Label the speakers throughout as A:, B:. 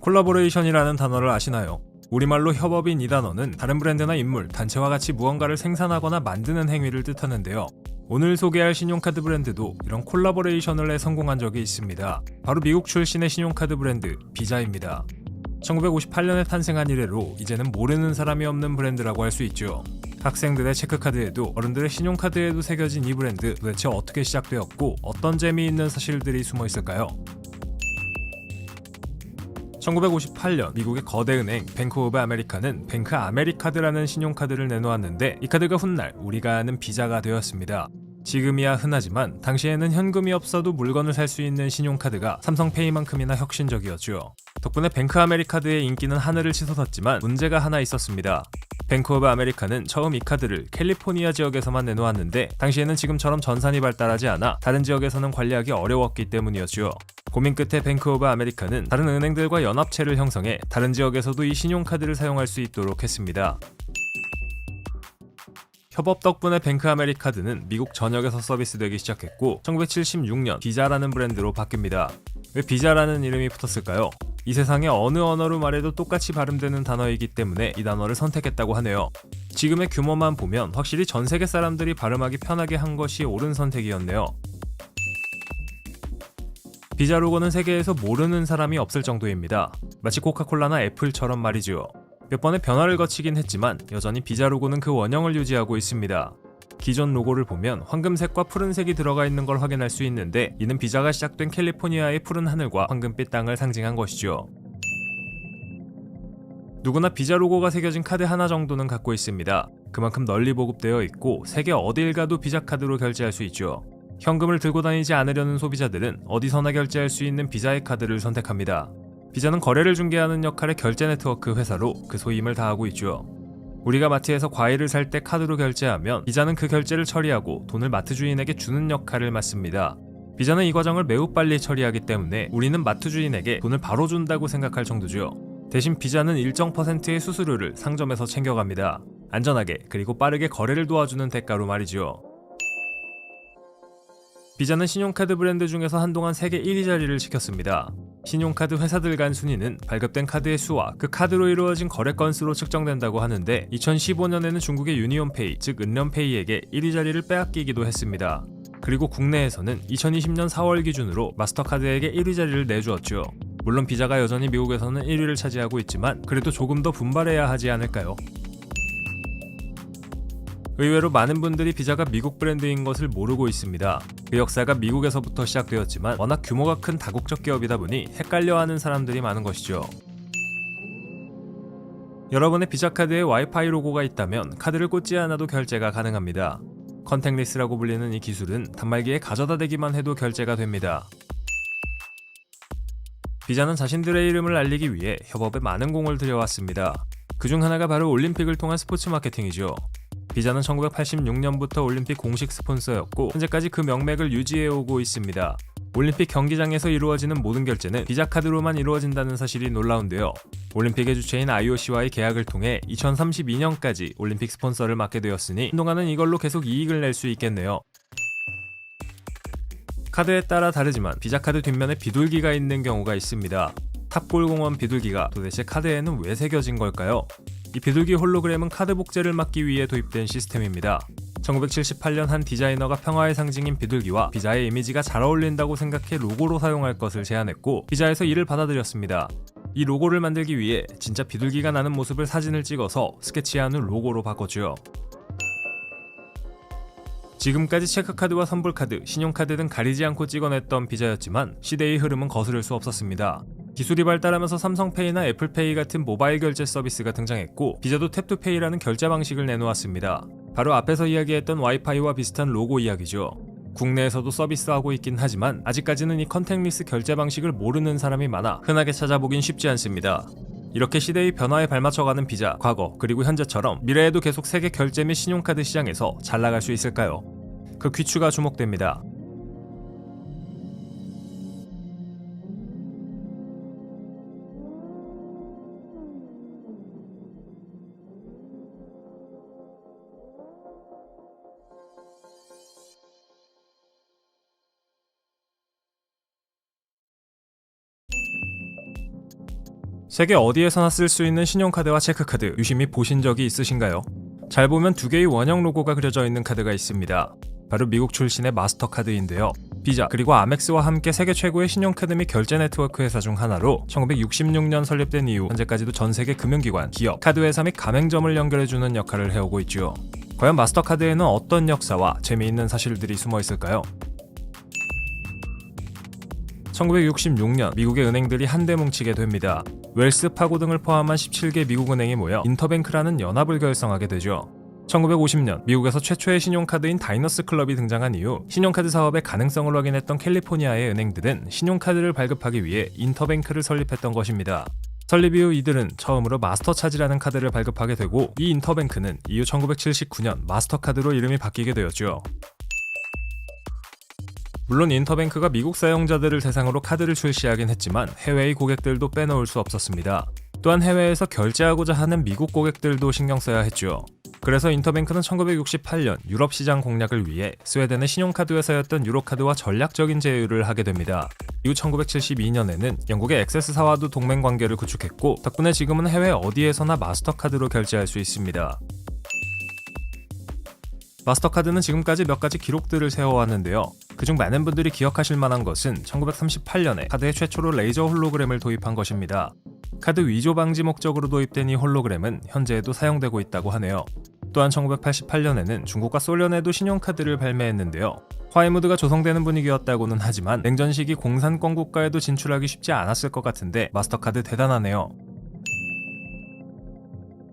A: 콜라보레이션이라는 단어를 아시나요? 우리말로 협업인 이 단어는 다른 브랜드나 인물, 단체와 같이 무언가를 생산하거나 만드는 행위를 뜻하는데요. 오늘 소개할 신용카드 브랜드도 이런 콜라보레이션을 해 성공한 적이 있습니다. 바로 미국 출신의 신용카드 브랜드 비자입니다. 1958년에 탄생한 이래로 이제는 모르는 사람이 없는 브랜드라고 할 수 있죠. 학생들의 체크카드에도 어른들의 신용카드에도 새겨진 이 브랜드 도대체 어떻게 시작되었고 어떤 재미있는 사실들이 숨어 있을까요? 1958년 미국의 거대 은행 뱅크 오브 아메리카는 뱅크 아메리카드라는 신용카드를 내놓았는데 이 카드가 훗날 우리가 아는 비자가 되었습니다. 지금이야 흔하지만 당시에는 현금이 없어도 물건을 살 수 있는 신용카드가 삼성페이만큼이나 혁신적이었죠. 덕분에 뱅크 아메리카드의 인기는 하늘을 치솟았지만 문제가 하나 있었습니다. 뱅크 오브 아메리카는 처음 이 카드를 캘리포니아 지역에서만 내놓았는데 당시에는 지금처럼 전산이 발달하지 않아 다른 지역에서는 관리하기 어려웠기 때문이었죠. 고민 끝에 뱅크 오브 아메리카는 다른 은행들과 연합체를 형성해 다른 지역에서도 이 신용카드를 사용할 수 있도록 했습니다. 협업 덕분에 뱅크 아메리카드는 미국 전역에서 서비스되기 시작했고 1976년 비자라는 브랜드로 바뀝니다. 왜 비자라는 이름이 붙었을까요? 이 세상에 어느 언어로 말해도 똑같이 발음되는 단어이기 때문에 이 단어를 선택했다고 하네요. 지금의 규모만 보면 확실히 전 세계 사람들이 발음하기 편하게 한 것이 옳은 선택이었네요. 비자 로고는 세계에서 모르는 사람이 없을 정도입니다. 마치 코카콜라나 애플처럼 말이죠. 몇 번의 변화를 거치긴 했지만 여전히 비자 로고는 그 원형을 유지하고 있습니다. 기존 로고를 보면 황금색과 푸른색이 들어가 있는 걸 확인할 수 있는데 이는 비자가 시작된 캘리포니아의 푸른 하늘과 황금빛 땅을 상징한 것이죠. 누구나 비자 로고가 새겨진 카드 하나 정도는 갖고 있습니다. 그만큼 널리 보급되어 있고 세계 어딜 가도 비자 카드로 결제할 수 있죠. 현금을 들고 다니지 않으려는 소비자들은 어디서나 결제할 수 있는 비자의 카드를 선택합니다. 비자는 거래를 중개하는 역할의 결제 네트워크 회사로 그 소임을 다하고 있죠. 우리가 마트에서 과일을 살 때 카드로 결제하면 비자는 그 결제를 처리하고 돈을 마트 주인에게 주는 역할을 맡습니다. 비자는 이 과정을 매우 빨리 처리하기 때문에 우리는 마트 주인에게 돈을 바로 준다고 생각할 정도죠. 대신 비자는 일정 퍼센트의 수수료를 상점에서 챙겨갑니다. 안전하게 그리고 빠르게 거래를 도와주는 대가로 말이죠. 비자는 신용카드 브랜드 중에서 한동안 세계 1위 자리를 지켰습니다. 신용카드 회사들 간 순위는 발급된 카드의 수와 그 카드로 이루어진 거래 건수로 측정된다고 하는데 2015년에는 중국의 유니온페이 즉 은련페이에게 1위 자리를 빼앗기기도 했습니다. 그리고 국내에서는 2020년 4월 기준으로 마스터카드에게 1위 자리를 내주었죠. 물론 비자가 여전히 미국에서는 1위를 차지하고 있지만 그래도 조금 더 분발해야 하지 않을까요? 의외로 많은 분들이 비자가 미국 브랜드인 것을 모르고 있습니다. 그 역사가 미국에서부터 시작되었지만 워낙 규모가 큰 다국적 기업이다 보니 헷갈려하는 사람들이 많은 것이죠. 여러분의 비자 카드에 와이파이 로고가 있다면 카드를 꽂지 않아도 결제가 가능합니다. 컨택리스라고 불리는 이 기술은 단말기에 가져다 대기만 해도 결제가 됩니다. 비자는 자신들의 이름을 알리기 위해 협업에 많은 공을 들여왔습니다. 그중 하나가 바로 올림픽을 통한 스포츠 마케팅이죠. 비자는 1986년부터 올림픽 공식 스폰서였고 현재까지 그 명맥을 유지해오고 있습니다. 올림픽 경기장에서 이루어지는 모든 결제는 비자 카드로만 이루어진다는 사실이 놀라운데요. 올림픽의 주체인 IOC와의 계약을 통해 2032년까지 올림픽 스폰서를 맡게 되었으니 한동안은 이걸로 계속 이익을 낼 수 있겠네요. 카드에 따라 다르지만 비자 카드 뒷면에 비둘기가 있는 경우가 있습니다. 탑골공원 비둘기가 도대체 카드에는 왜 새겨진 걸까요? 이 비둘기 홀로그램은 카드 복제를 막기 위해 도입된 시스템입니다. 1978년 한 디자이너가 평화의 상징인 비둘기와 비자의 이미지가 잘 어울린다고 생각해 로고로 사용할 것을 제안했고 비자에서 이를 받아들였습니다. 이 로고를 만들기 위해 진짜 비둘기가 나는 모습을 사진을 찍어서 스케치한 후 로고로 바꿨죠. 지금까지 체크카드와 선불카드, 신용카드 등 가리지 않고 찍어냈던 비자였지만 시대의 흐름은 거스를 수 없었습니다. 기술이 발달하면서 삼성페이나 애플페이 같은 모바일 결제 서비스가 등장했고 비자도 탭투페이라는 결제 방식을 내놓았습니다. 바로 앞에서 이야기했던 와이파이와 비슷한 로고 이야기죠. 국내에서도 서비스하고 있긴 하지만 아직까지는 이 컨택리스 결제 방식을 모르는 사람이 많아 흔하게 찾아보긴 쉽지 않습니다. 이렇게 시대의 변화에 발맞춰가는 비자, 과거, 그리고 현재처럼 미래에도 계속 세계 결제 및 신용카드 시장에서 잘 나갈 수 있을까요? 그 귀추가 주목됩니다. 세계 어디에서나 쓸 수 있는 신용카드와 체크카드 유심히 보신 적이 있으신가요? 잘 보면 두 개의 원형 로고가 그려져 있는 카드가 있습니다. 바로 미국 출신의 마스터카드인데요. 비자 그리고 아멕스와 함께 세계 최고의 신용카드 및 결제 네트워크 회사 중 하나로 1966년 설립된 이후 현재까지도 전 세계 금융기관, 기업, 카드 회사 및 가맹점을 연결해주는 역할을 해오고 있죠. 과연 마스터카드에는 어떤 역사와 재미있는 사실들이 숨어 있을까요? 1966년 미국의 은행들이 한데 뭉치게 됩니다. 웰스 파고 등을 포함한 17개 미국 은행이 모여 인터뱅크라는 연합을 결성하게 되죠. 1950년 미국에서 최초의 신용카드인 다이너스 클럽이 등장한 이후 신용카드 사업의 가능성을 확인했던 캘리포니아의 은행들은 신용카드를 발급하기 위해 인터뱅크를 설립했던 것입니다. 설립 이후 이들은 처음으로 마스터차지라는 카드를 발급하게 되고 이 인터뱅크는 이후 1979년 마스터카드로 이름이 바뀌게 되었죠. 물론 인터뱅크가 미국 사용자들을 대상으로 카드를 출시하긴 했지만 해외의 고객들도 빼놓을 수 없었습니다. 또한 해외에서 결제하고자 하는 미국 고객들도 신경 써야 했죠. 그래서 인터뱅크는 1968년 유럽 시장 공략을 위해 스웨덴의 신용카드 회사였던 유로카드와 전략적인 제휴를 하게 됩니다. 이후 1972년에는 영국의 액세스사와도 동맹 관계를 구축했고 덕분에 지금은 해외 어디에서나 마스터카드로 결제할 수 있습니다. 마스터카드는 지금까지 몇 가지 기록들을 세워왔는데요. 그중 많은 분들이 기억하실 만한 것은 1938년에 카드에 최초로 레이저 홀로그램을 도입한 것입니다. 카드 위조 방지 목적으로 도입된 이 홀로그램은 현재에도 사용되고 있다고 하네요. 또한 1988년에는 중국과 소련에도 신용카드를 발매했는데요. 화이무드가 조성되는 분위기였다고는 하지만 냉전 시기 공산권 국가에도 진출하기 쉽지 않았을 것 같은데 마스터카드 대단하네요.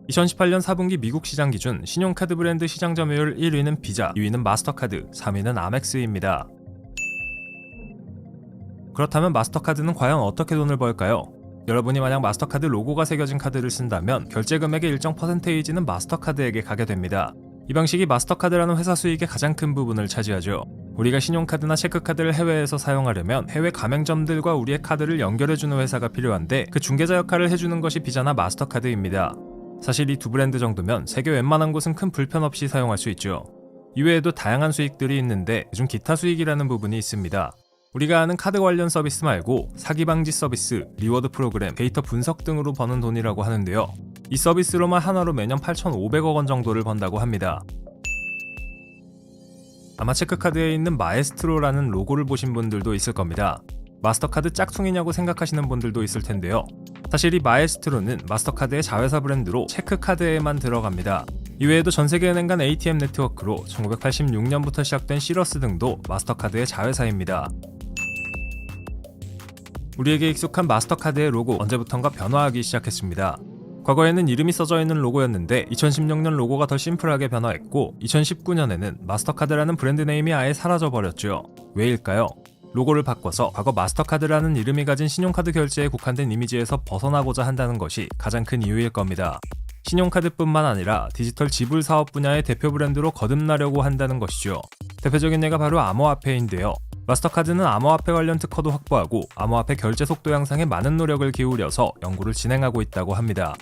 A: 2018년 4분기 미국 시장 기준 신용카드 브랜드 시장 점유율 1위는 비자, 2위는 마스터카드, 3위는 아멕스입니다. 그렇다면 마스터카드는 과연 어떻게 돈을 벌까요? 여러분이 만약 마스터카드 로고가 새겨진 카드를 쓴다면 결제 금액의 일정 퍼센테이지는 마스터카드에게 가게 됩니다. 이 방식이 마스터카드라는 회사 수익의 가장 큰 부분을 차지하죠. 우리가 신용카드나 체크카드를 해외에서 사용하려면 해외 가맹점들과 우리의 카드를 연결해주는 회사가 필요한데 그 중개자 역할을 해주는 것이 비자나 마스터카드입니다. 사실 이 두 브랜드 정도면 세계 웬만한 곳은 큰 불편 없이 사용할 수 있죠. 이외에도 다양한 수익들이 있는데 그중 기타 수익이라는 부분이 있습니다. 우리가 아는 카드 관련 서비스 말고 사기 방지 서비스, 리워드 프로그램, 데이터 분석 등으로 버는 돈이라고 하는데요. 이 서비스로만 하나로 매년 8,500억 원 정도를 번다고 합니다. 아마 체크카드에 있는 마에스트로라는 로고를 보신 분들도 있을 겁니다. 마스터카드 짝퉁이냐고 생각하시는 분들도 있을 텐데요. 사실 이 마에스트로는 마스터카드의 자회사 브랜드로 체크카드에만 들어갑니다. 이외에도 전 세계 은행 간 ATM 네트워크로 1986년부터 시작된 시러스 등도 마스터카드의 자회사입니다. 우리에게 익숙한 마스터카드의 로고 언제부턴가 변화하기 시작했습니다. 과거에는 이름이 써져 있는 로고였는데 2016년 로고가 더 심플하게 변화했고 2019년에는 마스터카드라는 브랜드 네임이 아예 사라져 버렸죠. 왜일까요? 로고를 바꿔서 과거 마스터카드라는 이름이 가진 신용카드 결제에 국한된 이미지에서 벗어나고자 한다는 것이 가장 큰 이유일 겁니다. 신용카드뿐만 아니라 디지털 지불 사업 분야의 대표 브랜드로 거듭나려고 한다는 것이죠. 대표적인 예가 바로 암호화폐인데요. 마스터카드는 암호화폐 관련 특허도 확보하고 암호화폐 결제 속도 향상에 많은 노력을 기울여서 연구를 진행하고 있다고 합니다.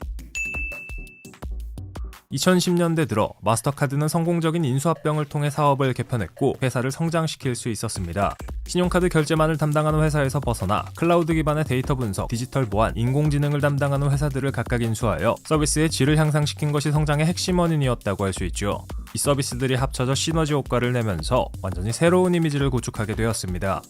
A: 2010년대 들어 마스터카드는 성공적인 인수합병을 통해 사업을 개편했고 회사를 성장시킬 수 있었습니다. 신용카드 결제만을 담당하는 회사에서 벗어나 클라우드 기반의 데이터 분석, 디지털 보안, 인공지능을 담당하는 회사들을 각각 인수하여 서비스의 질을 향상시킨 것이 성장의 핵심 원인이었다고 할 수 있죠. 이 서비스들이 합쳐져 시너지 효과를 내면서 완전히 새로운 이미지를 구축하게 되었습니다.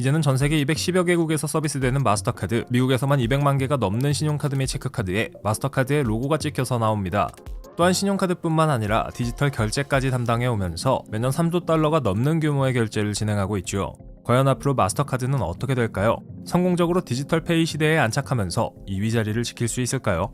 A: 이제는 전 세계 210여 개국에서 서비스되는 마스터카드, 미국에서만 200만 개가 넘는 신용카드 및 체크카드에 마스터카드의 로고가 찍혀서 나옵니다. 또한 신용카드뿐만 아니라 디지털 결제까지 담당해 오면서 매년 3조 달러가 넘는 규모의 결제를 진행하고 있죠. 과연 앞으로 마스터카드는 어떻게 될까요? 성공적으로 디지털 페이 시대에 안착하면서 2위 자리를 지킬 수 있을까요?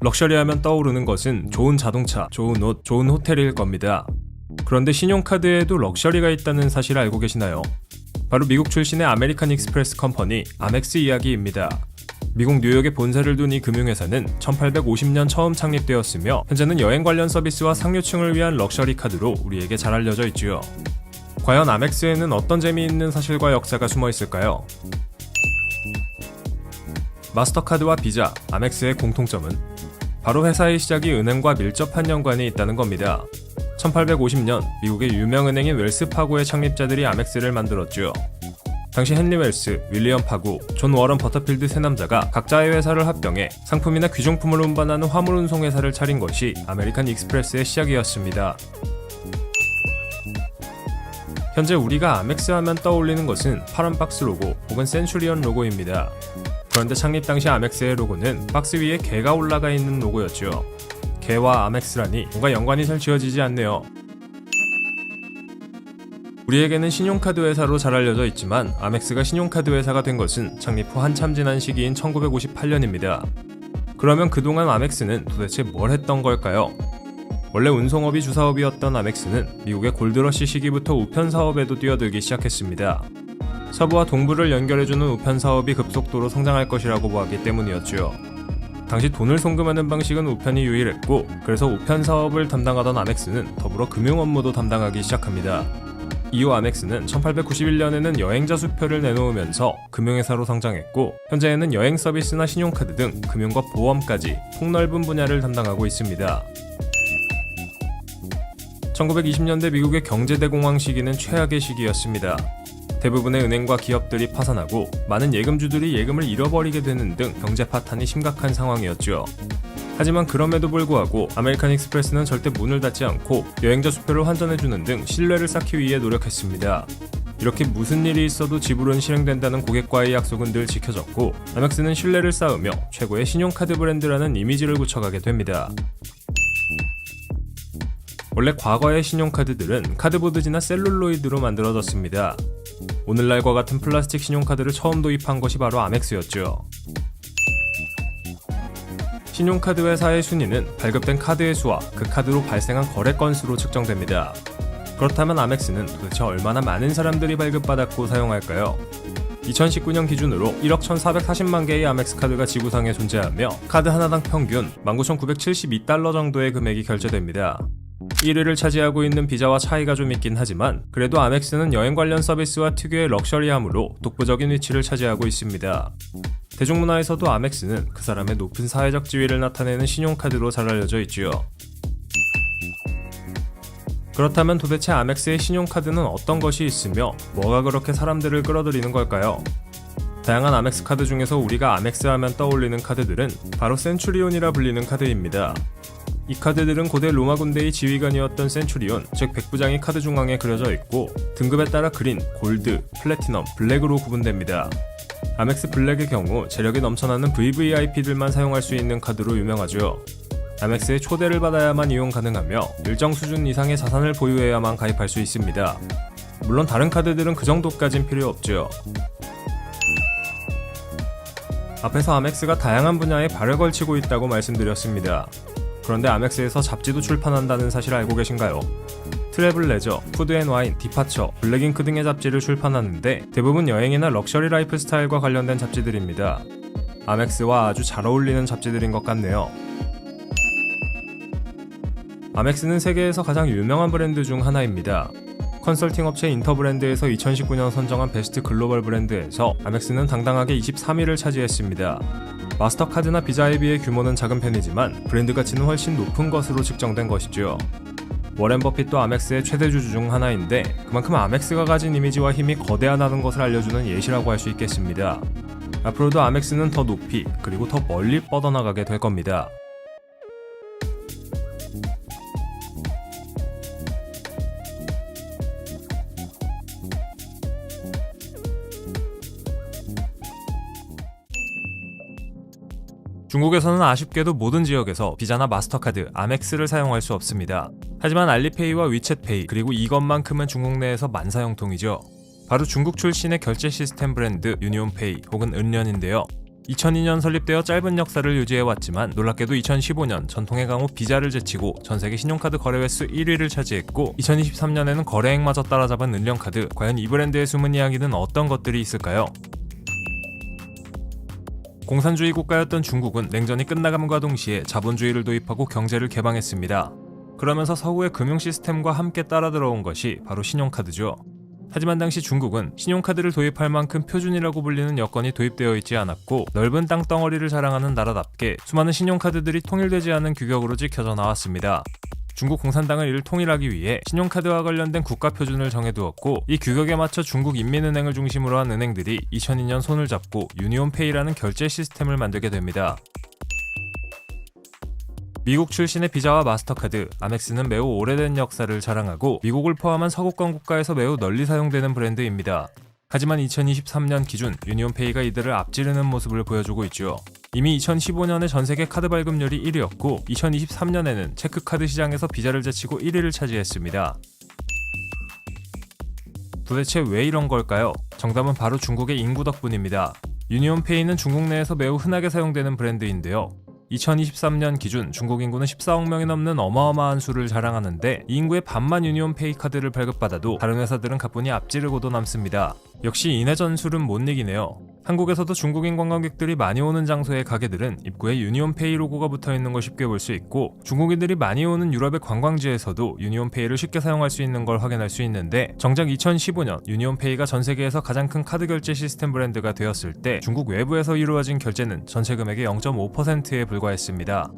A: 럭셔리하면 떠오르는 것은 좋은 자동차, 좋은 옷, 좋은 호텔일 겁니다. 그런데 신용카드에도 럭셔리가 있다는 사실 알고 계시나요? 바로 미국 출신의 아메리칸 익스프레스 컴퍼니 아멕스 이야기입니다. 미국 뉴욕에 본사를 둔 이 금융회사는 1850년 처음 창립되었으며 현재는 여행 관련 서비스와 상류층을 위한 럭셔리 카드로 우리에게 잘 알려져 있지요. 과연 아멕스에는 어떤 재미있는 사실과 역사가 숨어 있을까요? 마스터카드와 비자, 아멕스의 공통점은 바로 회사의 시작이 은행과 밀접한 연관이 있다는 겁니다. 1850년 미국의 유명 은행인 웰스 파고의 창립자들이 아멕스를 만들었죠. 당시 헨리 웰스, 윌리엄 파고, 존 워런 버터필드 세 남자가 각자의 회사를 합병해 상품이나 귀중품을 운반하는 화물 운송 회사를 차린 것이 아메리칸 익스프레스의 시작이었습니다. 현재 우리가 아멕스 하면 떠올리는 것은 파란 박스 로고 혹은 센츄리언 로고입니다. 그런데 창립 당시 아멕스의 로고는 박스 위에 개가 올라가 있는 로고였죠. 개와 아멕스라니 뭔가 연관이 잘 지어지지 않네요. 우리에게는 신용카드 회사로 잘 알려져 있지만 아멕스가 신용카드 회사가 된 것은 창립 후 한참 지난 시기인 1958년입니다. 그러면 그동안 아멕스는 도대체 뭘 했던 걸까요? 원래 운송업이 주사업이었던 아멕스는 미국의 골드러시 시기부터 우편 사업에도 뛰어들기 시작했습니다. 서부와 동부를 연결해주는 우편 사업이 급속도로 성장할 것이라고 보았기 때문이었죠. 당시 돈을 송금하는 방식은 우편이 유일했고, 그래서 우편 사업을 담당하던 아멕스는 더불어 금융 업무도 담당하기 시작합니다. 이후 아멕스는 1891년에는 여행자 수표를 내놓으면서 금융회사로 성장했고, 현재에는 여행 서비스나 신용카드 등 금융과 보험까지 폭넓은 분야를 담당하고 있습니다. 1920년대 미국의 경제대공황 시기는 최악의 시기였습니다. 대부분의 은행과 기업들이 파산하고 많은 예금주들이 예금을 잃어버리게 되는 등 경제 파탄이 심각한 상황이었죠. 하지만 그럼에도 불구하고 아메리칸 익스프레스는 절대 문을 닫지 않고 여행자 수표를 환전해주는 등 신뢰를 쌓기 위해 노력했습니다. 이렇게 무슨 일이 있어도 지불은 실행된다는 고객과의 약속은 늘 지켜졌고 아멕스는 신뢰를 쌓으며 최고의 신용카드 브랜드라는 이미지를 굳혀가게 됩니다. 원래 과거의 신용카드들은 카드보드지나 셀룰로이드로 만들어졌습니다. 오늘날과 같은 플라스틱 신용카드를 처음 도입한 것이 바로 아멕스였죠. 신용카드 회사의 순위는 발급된 카드의 수와 그 카드로 발생한 거래 건수로 측정됩니다. 그렇다면 아멕스는 도대체 얼마나 많은 사람들이 발급받았고 사용할까요? 2019년 기준으로 1억 1,440만 개의 아멕스 카드가 지구상에 존재하며 카드 하나당 평균 19,972달러 정도의 금액이 결제됩니다. 1위를 차지하고 있는 비자와 차이가 좀 있긴 하지만 그래도 아멕스는 여행 관련 서비스와 특유의 럭셔리함으로 독보적인 위치를 차지하고 있습니다. 대중문화에서도 아멕스는 그 사람의 높은 사회적 지위를 나타내는 신용카드로 잘 알려져 있지요. 그렇다면 도대체 아멕스의 신용카드는 어떤 것이 있으며 뭐가 그렇게 사람들을 끌어들이는 걸까요? 다양한 아멕스 카드 중에서 우리가 아멕스 하면 떠올리는 카드들은 바로 센츄리온이라 불리는 카드입니다. 이 카드들은 고대 로마 군대의 지휘관이었던 센츄리온, 즉 백부장이 카드 중앙에 그려져 있고 등급에 따라 그린, 골드, 플래티넘, 블랙으로 구분됩니다. 아멕스 블랙의 경우 재력이 넘쳐나는 VVIP들만 사용할 수 있는 카드로 유명하죠. 아멕스의 초대를 받아야만 이용 가능하며 일정 수준 이상의 자산을 보유해야만 가입할 수 있습니다. 물론 다른 카드들은 그 정도까진 필요 없죠. 앞에서 아멕스가 다양한 분야에 발을 걸치고 있다고 말씀드렸습니다. 그런데 아멕스에서 잡지도 출판한다는 사실 알고 계신가요? 트래블 레저, 푸드 앤 와인, 디파처, 블랙잉크 등의 잡지를 출판하는데 대부분 여행이나 럭셔리 라이프 스타일과 관련된 잡지들입니다. 아멕스와 아주 잘 어울리는 잡지들인 것 같네요. 아멕스는 세계에서 가장 유명한 브랜드 중 하나입니다. 컨설팅 업체 인터브랜드에서 2019년 선정한 베스트 글로벌 브랜드에서 아멕스는 당당하게 23위를 차지했습니다. 마스터카드나 비자에 비해 규모는 작은 편이지만 브랜드 가치는 훨씬 높은 것으로 측정된 것이죠. 워렌 버핏도 아멕스의 최대 주주 중 하나인데 그만큼 아멕스가 가진 이미지와 힘이 거대하다는 것을 알려주는 예시라고 할 수 있겠습니다. 앞으로도 아멕스는 더 높이 그리고 더 멀리 뻗어나가게 될 겁니다. 중국에서는 아쉽게도 모든 지역에서 비자나 마스터카드, 아멕스를 사용할 수 없습니다. 하지만 알리페이와 위챗페이 그리고 이것만큼은 중국 내에서 만사형통이죠. 바로 중국 출신의 결제 시스템 브랜드 유니온페이 혹은 은련인데요. 2002년 설립되어 짧은 역사를 유지해왔지만 놀랍게도 2015년 전통의 강호 비자를 제치고 전 세계 신용카드 거래 횟수 1위를 차지했고 2023년에는 거래액마저 따라잡은 은련카드 과연 이 브랜드의 숨은 이야기는 어떤 것들이 있을까요? 공산주의 국가였던 중국은 냉전이 끝나감과 동시에 자본주의를 도입하고 경제를 개방했습니다. 그러면서 서구의 금융 시스템과 함께 따라 들어온 것이 바로 신용카드죠. 하지만 당시 중국은 신용카드를 도입할 만큼 표준이라고 불리는 여건이 도입되어 있지 않았고 넓은 땅덩어리를 자랑하는 나라답게 수많은 신용카드들이 통일되지 않은 규격으로 지켜져 나왔습니다. 중국 공산당은 이를 통일하기 위해 신용카드와 관련된 국가 표준을 정해두었고 이 규격에 맞춰 중국 인민은행을 중심으로 한 은행들이 2002년 손을 잡고 유니온페이라는 결제 시스템을 만들게 됩니다. 미국 출신의 비자와 마스터카드, 아멕스는 매우 오래된 역사를 자랑하고 미국을 포함한 서구권 국가에서 매우 널리 사용되는 브랜드입니다. 하지만 2023년 기준 유니온페이가 이들을 앞지르는 모습을 보여주고 있죠. 이미 2015년에 전 세계 카드 발급률이 1위였고 2023년에는 체크카드 시장에서 비자를 제치고 1위를 차지했습니다. 도대체 왜 이런 걸까요? 정답은 바로 중국의 인구 덕분입니다. 유니온페이는 중국 내에서 매우 흔하게 사용되는 브랜드인데요. 2023년 기준 중국 인구는 14억 명이 넘는 어마어마한 수를 자랑하는데 이 인구의 반만 유니온페이 카드를 발급받아도 다른 회사들은 가뿐히 앞지르고도 남습니다. 역시 이내 전술은 못 이기네요. 한국에서도 중국인 관광객들이 많이 오는 장소의 가게들은 입구에 유니온페이 로고가 붙어 있는 걸 쉽게 볼 수 있고 중국인들이 많이 오는 유럽의 관광지에서도 유니온페이를 쉽게 사용할 수 있는 걸 확인할 수 있는데 정작 2015년 유니온페이가 전 세계에서 가장 큰 카드 결제 시스템 브랜드가 되었을 때 중국 외부에서 이루어진 결제는 전체 금액의 0.5%에 불과했습니다.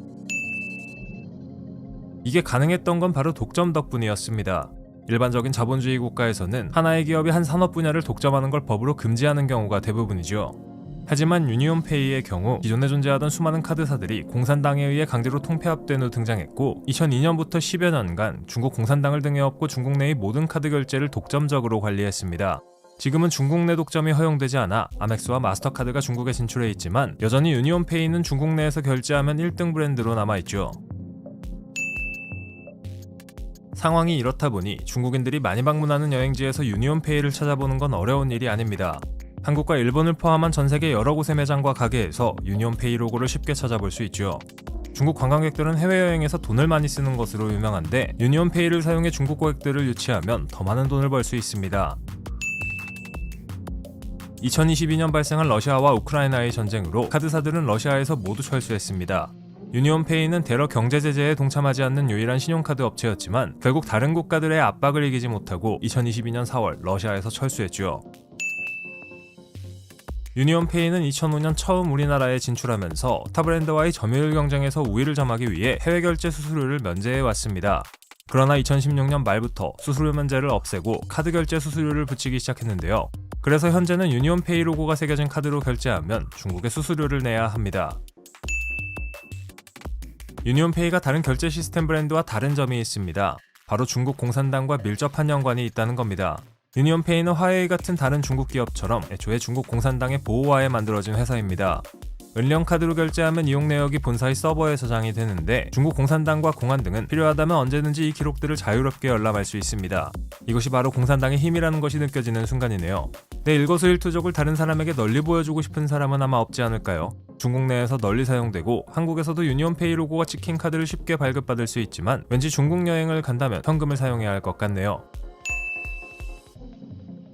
A: 이게 가능했던 건 바로 독점 덕분이었습니다. 일반적인 자본주의 국가에서는 하나의 기업이 한 산업 분야를 독점하는 걸 법으로 금지하는 경우가 대부분이죠. 하지만 유니온페이의 경우 기존에 존재하던 수많은 카드사들이 공산당에 의해 강제로 통폐합된 후 등장했고 2002년부터 10여 년간 중국 공산당을 등에 업고 중국 내의 모든 카드 결제를 독점적으로 관리했습니다. 지금은 중국 내 독점이 허용되지 않아 아멕스와 마스터카드가 중국에 진출해 있지만 여전히 유니온페이는 중국 내에서 결제하면 1등 브랜드로 남아있죠. 상황이 이렇다 보니 중국인들이 많이 방문하는 여행지에서 유니온페이를 찾아보는 건 어려운 일이 아닙니다. 한국과 일본을 포함한 전 세계 여러 곳의 매장과 가게에서 유니온페이 로고를 쉽게 찾아볼 수 있죠. 중국 관광객들은 해외여행에서 돈을 많이 쓰는 것으로 유명한데 유니온페이를 사용해 중국 고객들을 유치하면 더 많은 돈을 벌 수 있습니다. 2022년 발생한 러시아와 우크라이나의 전쟁으로 카드사들은 러시아에서 모두 철수했습니다. 유니온페이는 대러 경제 제재에 동참하지 않는 유일한 신용카드 업체였지만 결국 다른 국가들의 압박을 이기지 못하고 2022년 4월 러시아에서 철수했죠. 유니온페이는 2005년 처음 우리나라에 진출하면서 타 브랜드와의 점유율 경쟁에서 우위를 점하기 위해 해외 결제 수수료를 면제해 왔습니다. 그러나 2016년 말부터 수수료 면제를 없애고 카드 결제 수수료를 붙이기 시작했는데요. 그래서 현재는 유니온페이 로고가 새겨진 카드로 결제하면 중국에 수수료를 내야 합니다. 유니온페이가 다른 결제 시스템 브랜드와 다른 점이 있습니다. 바로 중국 공산당과 밀접한 연관이 있다는 겁니다. 유니온페이는 화웨이 같은 다른 중국 기업처럼 애초에 중국 공산당의 보호하에 만들어진 회사입니다. 은령 카드로 결제하면 이용 내역이 본사의 서버에 저장이 되는데 중국 공산당과 공안 등은 필요하다면 언제든지 이 기록들을 자유롭게 열람할 수 있습니다. 이것이 바로 공산당의 힘이라는 것이 느껴지는 순간이네요. 내 일거수일투족을 다른 사람에게 널리 보여주고 싶은 사람은 아마 없지 않을까요? 중국 내에서 널리 사용되고 한국에서도 유니온페이 로고가 찍힌 카드를 쉽게 발급받을 수 있지만 왠지 중국 여행을 간다면 현금을 사용해야 할 것 같네요.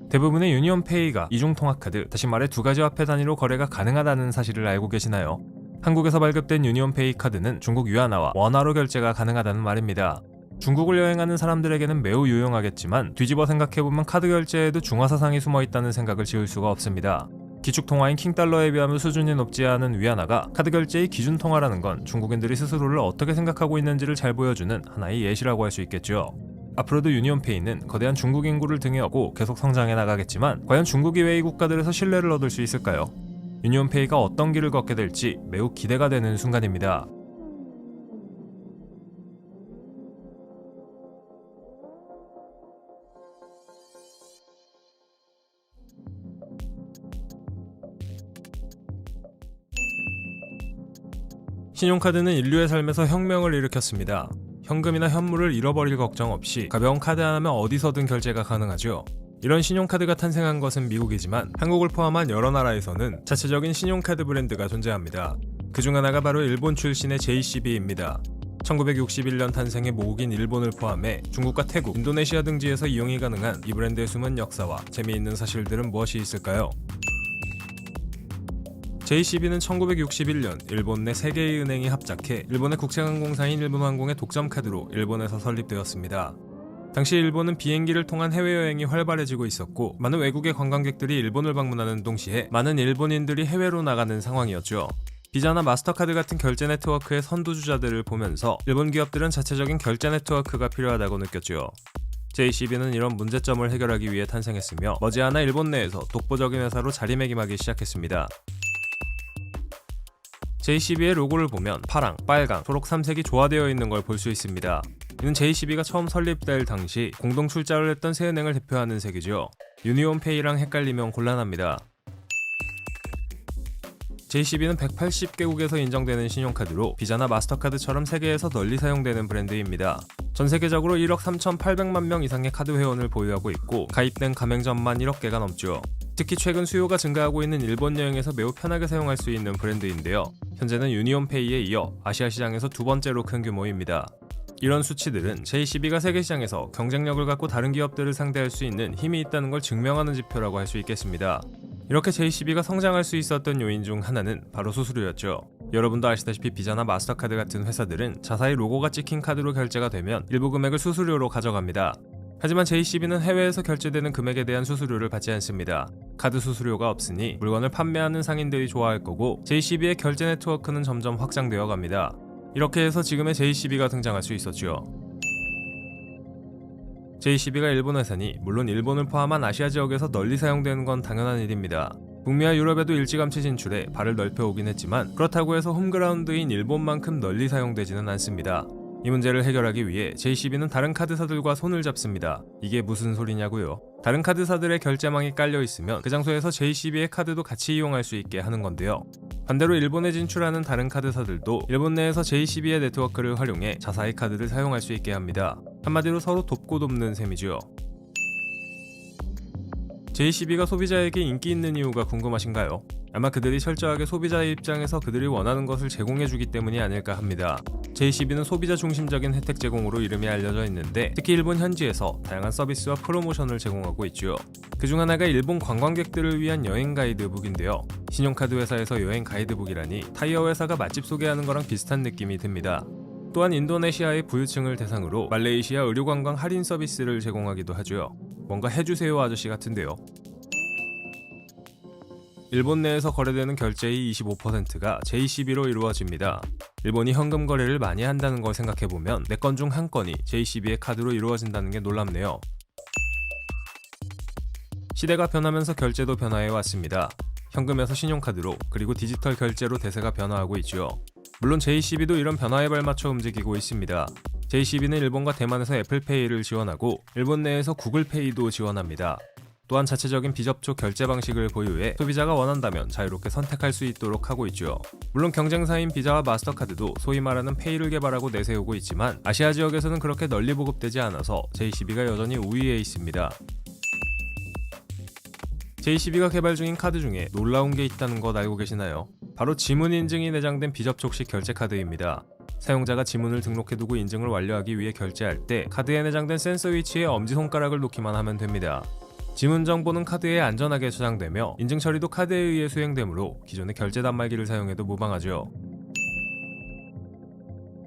A: 대부분의 유니온페이가 이중통합카드, 다시 말해 두 가지 화폐 단위로 거래가 가능하다는 사실을 알고 계시나요? 한국에서 발급된 유니온페이 카드는 중국 유안화와 원화로 결제가 가능하다는 말입니다. 중국을 여행하는 사람들에게는 매우 유용하겠지만 뒤집어 생각해보면 카드 결제에도 중화 사상이 숨어 있다는 생각을 지울 수가 없습니다. 기축 통화인 킹달러에 비하면 수준이 높지 않은 위안화가 카드 결제의 기준 통화라는 건 중국인들이 스스로를 어떻게 생각하고 있는지를 잘 보여주는 하나의 예시라고 할 수 있겠죠. 앞으로도 유니온페이는 거대한 중국 인구를 등에 업고 계속 성장해 나가겠지만 과연 중국 이외의 국가들에서 신뢰를 얻을 수 있을까요? 유니온페이가 어떤 길을 걷게 될지 매우 기대가 되는 순간입니다. 신용카드는 인류의 삶에서 혁명을 일으켰습니다. 현금이나 현물을 잃어버릴 걱정 없이 가벼운 카드 하나면 어디서든 결제가 가능하죠. 이런 신용카드가 탄생한 것은 미국이지만 한국을 포함한 여러 나라에서는 자체적인 신용카드 브랜드가 존재합니다. 그중 하나가 바로 일본 출신의 JCB입니다. 1961년 탄생의 모국인 일본을 포함해 중국과 태국, 인도네시아 등지에서 이용이 가능한 이 브랜드의 숨은 역사와 재미있는 사실들은 무엇이 있을까요? JCB는 1961년 일본 내 세 개의 은행이 합작해 일본의 국제항공사인 일본항공의 독점 카드로 일본에서 설립되었습니다. 당시 일본은 비행기를 통한 해외여행이 활발해지고 있었고 많은 외국의 관광객들이 일본을 방문하는 동시에 많은 일본인들이 해외로 나가는 상황이었죠. 비자나 마스터카드 같은 결제 네트워크의 선두주자들을 보면서 일본 기업들은 자체적인 결제 네트워크가 필요하다고 느꼈죠. JCB는 이런 문제점을 해결하기 위해 탄생했으며 머지않아 일본 내에서 독보적인 회사로 자리매김하기 시작했습니다. JCB의 로고를 보면 파랑, 빨강, 초록 3색이 조화되어 있는 걸 볼 수 있습니다. 이는 JCB가 처음 설립될 당시 공동 출자를 했던 새 은행을 대표하는 색이죠. 유니온페이랑 헷갈리면 곤란합니다. JCB는 180개국에서 인정되는 신용카드로 비자나 마스터카드처럼 세계에서 널리 사용되는 브랜드입니다. 전 세계적으로 1억 3,800만 명 이상의 카드 회원을 보유하고 있고 가입된 가맹점만 1억 개가 넘죠. 특히 최근 수요가 증가하고 있는 일본 여행에서 매우 편하게 사용할 수 있는 브랜드인데요. 현재는 유니온페이에 이어 아시아 시장에서 두 번째로 큰 규모입니다. 이런 수치들은 JCB가 세계 시장에서 경쟁력을 갖고 다른 기업들을 상대할 수 있는 힘이 있다는 걸 증명하는 지표라고 할 수 있겠습니다. 이렇게 JCB가 성장할 수 있었던 요인 중 하나는 바로 수수료였죠. 여러분도 아시다시피 비자나 마스터카드 같은 회사들은 자사의 로고가 찍힌 카드로 결제가 되면 일부 금액을 수수료로 가져갑니다. 하지만 JCB는 해외에서 결제되는 금액에 대한 수수료를 받지 않습니다. 카드 수수료가 없으니 물건을 판매하는 상인들이 좋아할 거고 JCB의 결제 네트워크는 점점 확장되어 갑니다. 이렇게 해서 지금의 JCB가 등장할 수 있었죠. JCB가 일본 회사니 물론 일본을 포함한 아시아 지역에서 널리 사용되는 건 당연한 일입니다. 북미와 유럽에도 일찌감치 진출해 발을 넓혀오긴 했지만 그렇다고 해서 홈그라운드인 일본만큼 널리 사용되지는 않습니다. 이 문제를 해결하기 위해 JCB는 다른 카드사들과 손을 잡습니다. 이게 무슨 소리냐고요? 다른 카드사들의 결제망이 깔려 있으면 그 장소에서 JCB의 카드도 같이 이용할 수 있게 하는 건데요. 반대로 일본에 진출하는 다른 카드사들도 일본 내에서 JCB의 네트워크를 활용해 자사의 카드를 사용할 수 있게 합니다. 한마디로 서로 돕고 돕는 셈이죠. JCB가 소비자에게 인기 있는 이유가 궁금하신가요? 아마 그들이 철저하게 소비자의 입장에서 그들이 원하는 것을 제공해주기 때문이 아닐까 합니다. JCB는 소비자 중심적인 혜택 제공으로 이름이 알려져 있는데 특히 일본 현지에서 다양한 서비스와 프로모션을 제공하고 있죠. 그중 하나가 일본 관광객들을 위한 여행 가이드북인데요. 신용카드 회사에서 여행 가이드북이라니 타이어 회사가 맛집 소개하는 거랑 비슷한 느낌이 듭니다. 또한 인도네시아의 부유층을 대상으로 말레이시아 의료관광 할인 서비스를 제공하기도 하죠. 뭔가 해주세요 아저씨 같은데요. 일본 내에서 거래되는 결제의 25%가 JCB로 이루어집니다. 일본이 현금 거래를 많이 한다는 걸 생각해보면 4건 중한 건이 JCB의 카드로 이루어진다는 게 놀랍네요. 시대가 변하면서 결제도 변화해 왔습니다. 현금에서 신용카드로 그리고 디지털 결제로 대세가 변화하고 있죠. 물론 JCB도 이런 변화에 발맞춰 움직이고 있습니다. JCB는 일본과 대만에서 애플페이를 지원하고 일본 내에서 구글페이도 지원합니다. 또한 자체적인 비접촉 결제 방식을 보유해 소비자가 원한다면 자유롭게 선택할 수 있도록 하고 있죠. 물론 경쟁사인 비자와 마스터카드도 소위 말하는 페이를 개발하고 내세우고 있지만 아시아 지역에서는 그렇게 널리 보급되지 않아서 JCB가 여전히 우위에 있습니다. JCB가 개발 중인 카드 중에 놀라운 게 있다는 것 알고 계시나요? 바로 지문 인증이 내장된 비접촉식 결제 카드입니다. 사용자가 지문을 등록해두고 인증을 완료하기 위해 결제할 때 카드에 내장된 센서 위치에 엄지손가락을 놓기만 하면 됩니다. 지문 정보는 카드에 안전하게 저장되며 인증 처리도 카드에 의해 수행되므로 기존의 결제 단말기를 사용해도 무방하죠.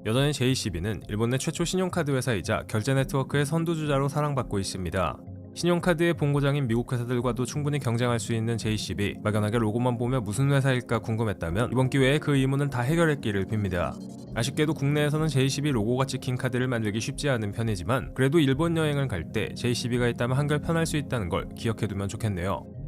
A: 여전히 JCB는 일본 내 최초 신용카드 회사이자 결제 네트워크의 선두주자로 사랑받고 있습니다. 신용카드의 본고장인 미국 회사들과도 충분히 경쟁할 수 있는 JCB 막연하게 로고만 보며 무슨 회사일까 궁금했다면 이번 기회에 그 의문은 다 해결했기를 빕니다. 아쉽게도 국내에서는 JCB 로고가 찍힌 카드를 만들기 쉽지 않은 편이지만 그래도 일본 여행을 갈 때 JCB가 있다면 한결 편할 수 있다는 걸 기억해두면 좋겠네요.